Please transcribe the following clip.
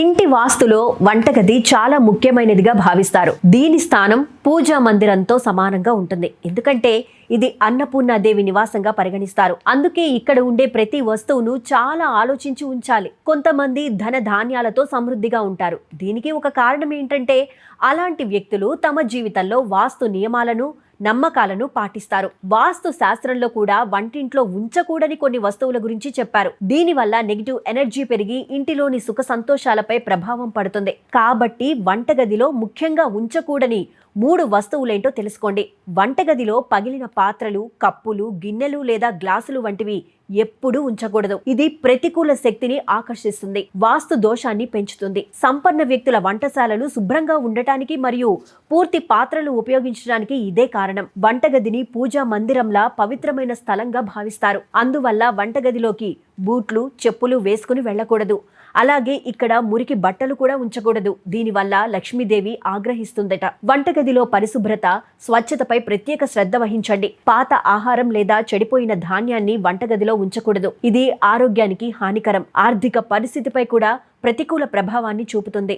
ఇంటి వాస్తులో వంటగది చాలా ముఖ్యమైనదిగా భావిస్తారు. దీని స్థానం పూజా మందిరంతో సమానంగా ఉంటుంది. ఎందుకంటే ఇది అన్నపూర్ణాదేవి నివాసంగా పరిగణిస్తారు. అందుకే ఇక్కడ ఉండే ప్రతి వస్తువును చాలా ఆలోచించి ఉంచాలి. కొంతమంది ధన ధాన్యాలతో సమృద్ధిగా ఉంటారు. దీనికి ఒక కారణం ఏంటంటే అలాంటి వ్యక్తులు తమ జీవితంలో వాస్తు నియమాలను నమ్మకాలను పాటిస్తారు. వాస్తు శాస్త్రంలో కూడా వంటింట్లో ఉంచకూడని కొన్ని వస్తువుల గురించి చెప్పారు. దీనివల్ల నెగిటివ్ ఎనర్జీ పెరిగి ఇంటిలోని సుఖ సంతోషాలపై ప్రభావం పడుతుంది. కాబట్టి వంటగదిలో ముఖ్యంగా ఉంచకూడని మూడు వస్తువులేంటో తెలుసుకోండి. వంటగదిలో పగిలిన పాత్రలు కప్పులు గిన్నెలు లేదా గ్లాసులు వంటివి ఎప్పుడూ ఉంచకూడదు. ఇది ప్రతికూల శక్తిని ఆకర్షిస్తుంది. వాస్తు దోషాన్ని పెంచుతుంది. సంపన్న వ్యక్తుల వంటశాలలు శుభ్రంగా ఉండటానికి మరియు పూర్తి పాత్రలు ఉపయోగించడానికి ఇదే కారణం. వంటగదిని పూజా మందిరంలా పవిత్రమైన స్థలంగా భావిస్తారు. అందువల్ల వంటగదిలోకి బూట్లు చెప్పులు వేసుకుని వెళ్ళకూడదు. అలాగే ఇక్కడ మురికి బట్టలు కూడా ఉంచకూడదు. దీనివల్ల లక్ష్మీదేవి ఆగ్రహిస్తుందట. వంటగదిలో పరిశుభ్రత స్వచ్ఛతపై ప్రత్యేక శ్రద్ధ వహించండి. పాత ఆహారం లేదా చెడిపోయిన ధాన్యాన్ని వంటగదిలో ఉంచకూడదు. ఇది ఆరోగ్యానికి హానికరం. ఆర్థిక పరిస్థితిపై కూడా ప్రతికూల ప్రభావాన్ని చూపుతుంది.